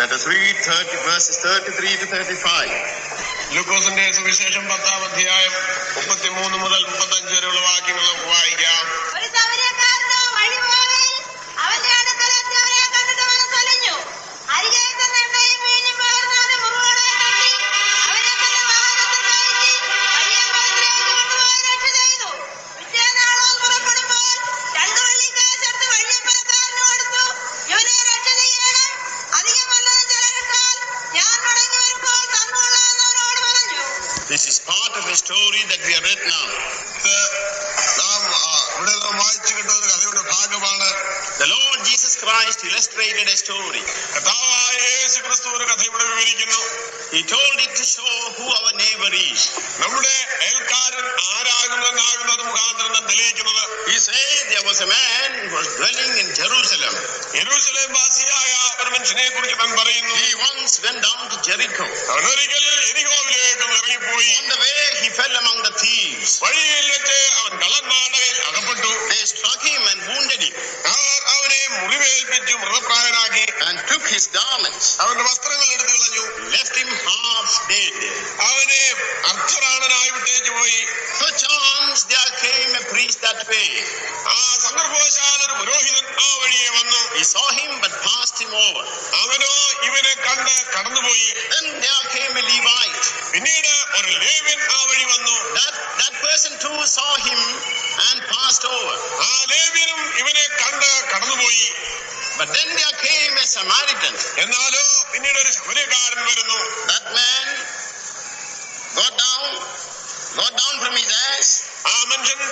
that is read 30, verses 33 to 35. ലൂക്കോസിന്റെ സുവിശേഷം പത്താം അധ്യായം മുപ്പത്തിമൂന്ന് മുതൽ മുപ്പത്തഞ്ച് വരെയുള്ള വാക്യങ്ങൾ നമുക്ക് വായിക്കാം just told it to show who our neighbor is. നമ്മുടെ അയൽക്കാരൻ ആരാകുമെന്നാകുന്നത് മുഖാന്തരം തെളിയിക്കുന്നു say there was a man who was dwelling in Jerusalem. യെരൂശലേം വാസിയായ ഒരു മനുഷ്യനെ കുറിച്ച് ഞാൻ പറയുന്നു He once went down to Jericho. On the way he fell among the thieves. They struck him and wounded him. And took his garments. Left him half dead. Perchance there came a priest that way he saw him but passed him over.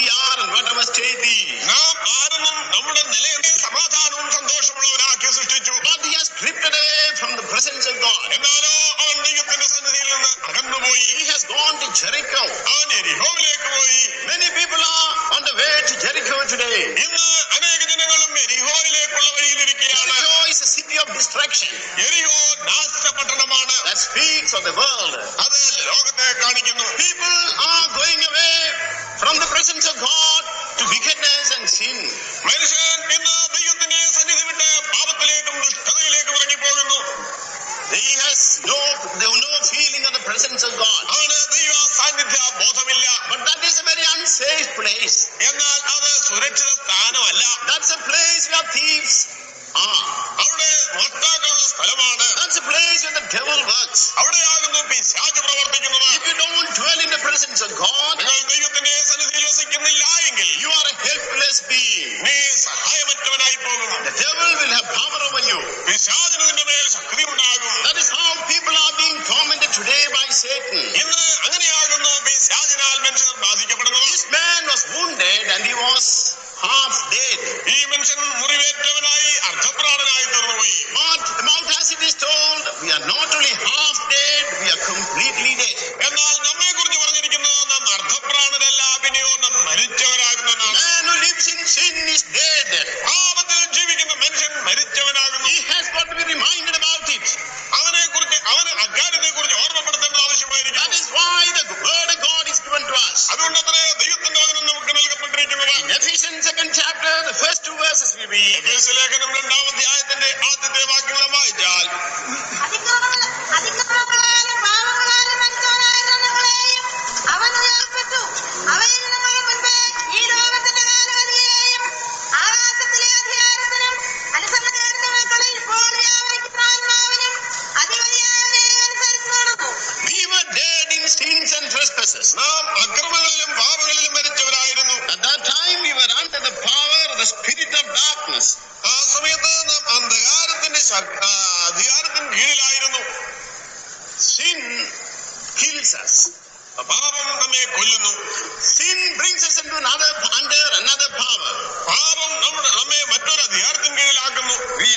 we are and whatever state we but that is a very unsafe place.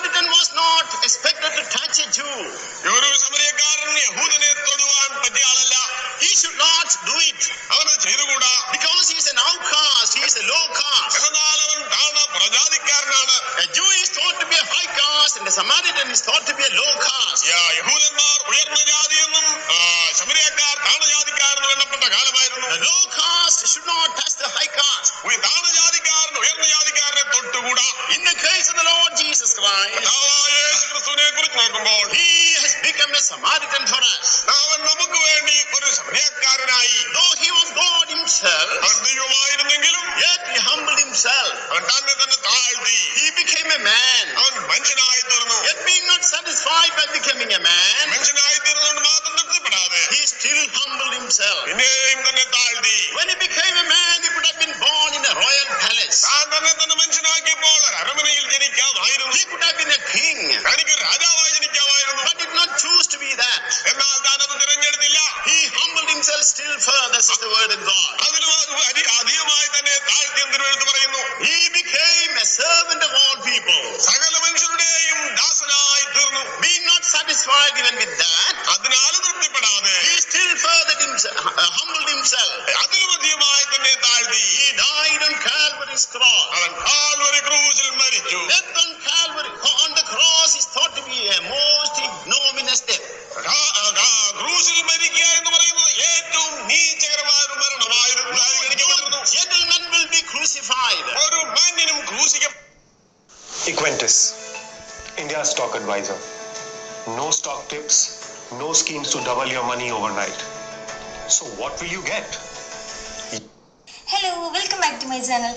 Samaritan was not expected to touch a Jew. He should not do it. Because he is an outcast, he is a low caste. A Jew is thought to be a high caste and a Samaritan is thought to be a low caste. The low caste should not touch the high caste. തൊട്ടുകൂടാ in the lord Jesus Christ യേശുക്രിസ്തുവിനെ കുറിച്ച് നോക്കുമ്പോൾ he has become a Samaritan for us അവൻ നമുക്ക് വേണ്ടി ഒരു സമരക്കാരനായി schemes to double your money overnight. So what will you get? Hello, welcome back to my channel.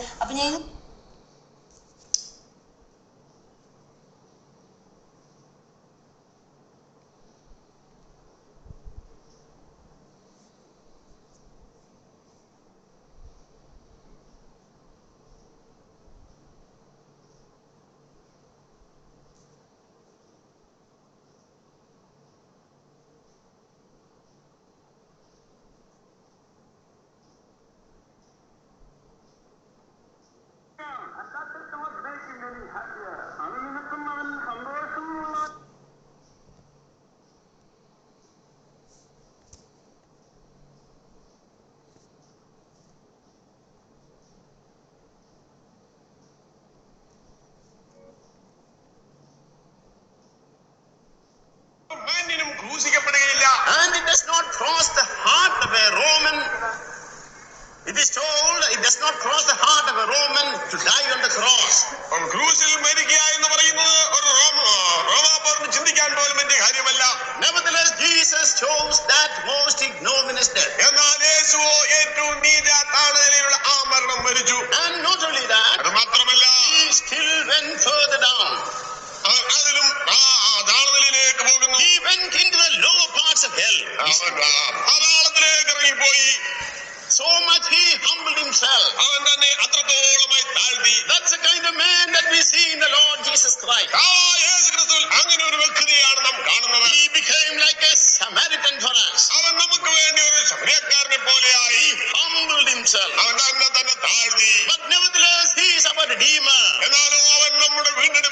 ക്രൂശിൽ മരിക്കുക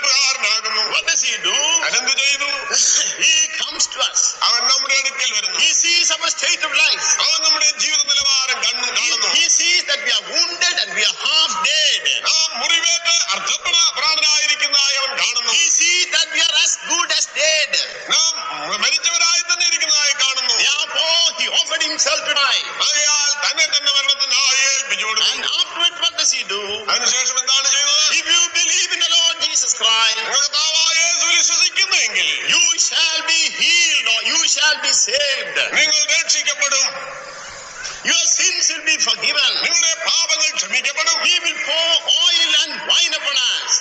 What does he do? Your sins will be forgiven. നിങ്ങളുടെ will pour oil and wine upon us.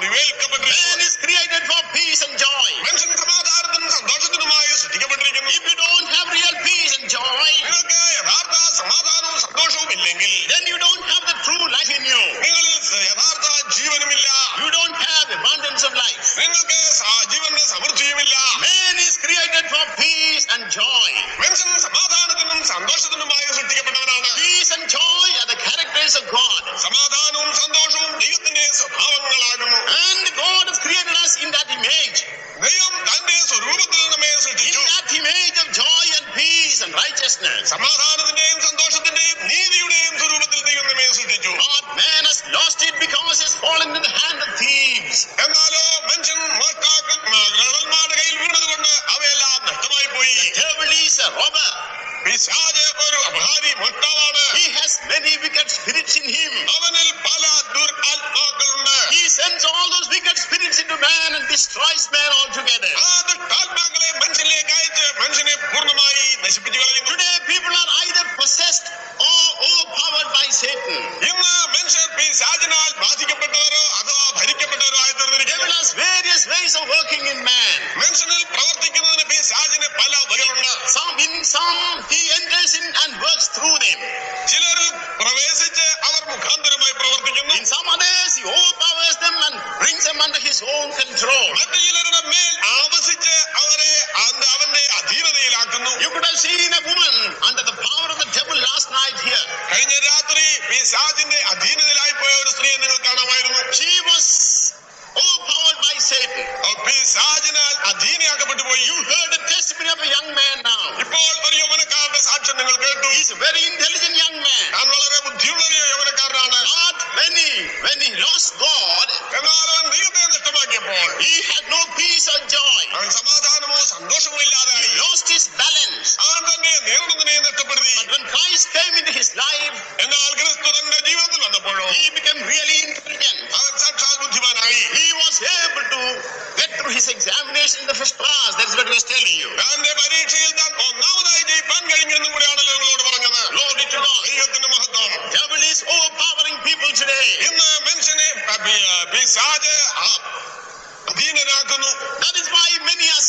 Man is created for peace and joy. God, man.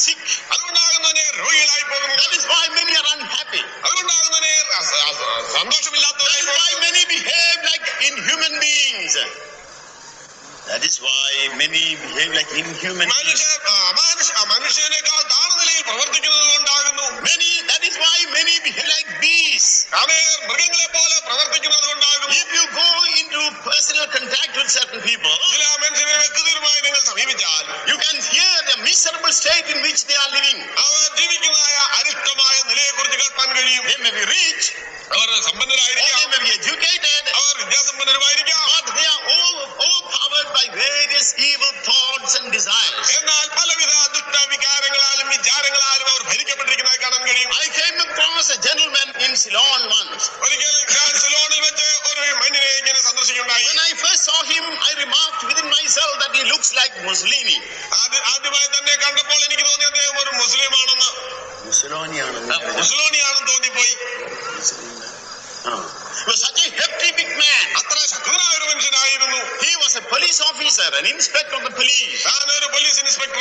sick educated, our but they are all overpowered by various evil thoughts and desires. I came across a gentleman in Ceylon once. When I first saw him, I remarked within myself that he looks like Mussolini. Mussolini. തന്നെ കണ്ടപ്പോൾ എനിക്ക് he was such a hefty big man. He was a police officer, an inspector of the police. താൻ ഒരു police inspector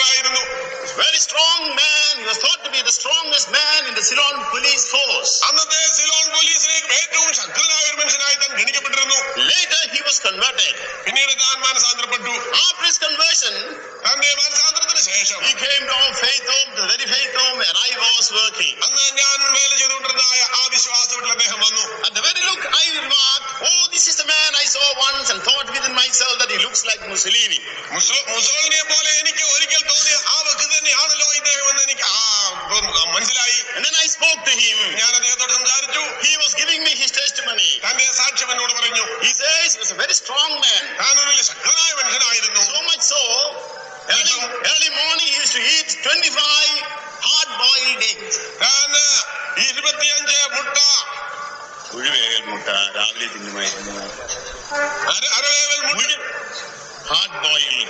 very strong man. He was thought to be the strongest man in the Ceylon police force. അന്നത്തെ Ceylon Later he was converted. After his conversion, he came to our faith home, to the very faith home where I was working. At the very look, I remarked, oh, this is the man I saw once and thought within myself that he looks like Mussolini. Musso- തന്നെയാണല്ലോ ഇദ്ദേഹം എന്ന് എനിക്ക് മനസ്സിലായി. I spoke to him ഞാൻ അദ്ദേഹത്തോട് സംസാരിച്ചു. He was giving me his testimony തന്റെ സാക്ഷ്യം എന്നോട് പറഞ്ഞു. He says was a very strong man താൻ ഒരു ശക്തനായ മനുഷ്യനായിരുന്നു. So much so early early morning he used to eat 25 hard boiled eggs താൻ 25 മുട്ട. മുഴുവേൽ മുട്ട രാവിലെ തിന്നുമായിരുന്നു. അരവേവൽ മുട്ട. hard boiled.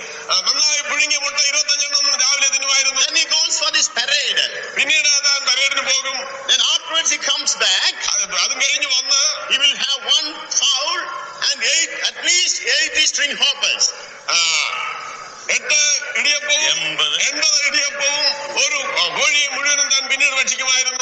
Then he goes for this parade. Then afterwards he comes back. അതും He will have one fowl and eight, at least 80 string hoppers. എട്ട് ഇടിയപ്പവും എൺപത് ഇടിയപ്പവും ഒരു കോഴിയെ മുഴുവനും താൻ പിന്നീട് ഭക്ഷിക്കുമായിരുന്നു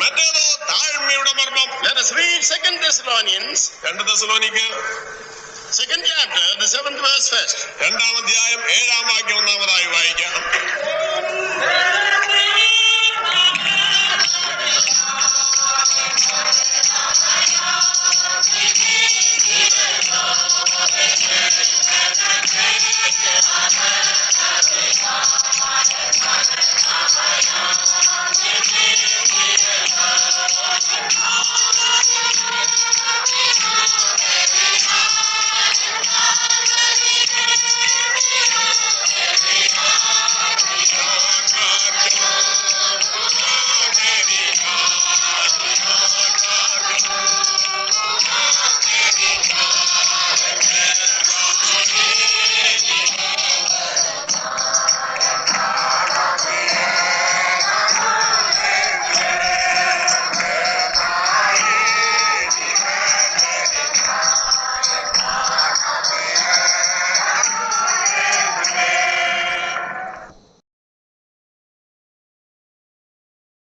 മറ്റേതോ താഴ്മയുടെ മർമ്മം Let us read Second Thessalonians. രണ്ട് തെസലോനിക്ക് Second chapter, the seventh verse first. രണ്ടാം അധ്യായം ഏഴാം വാക്യം ഒന്നാമതായി വായിക്കാം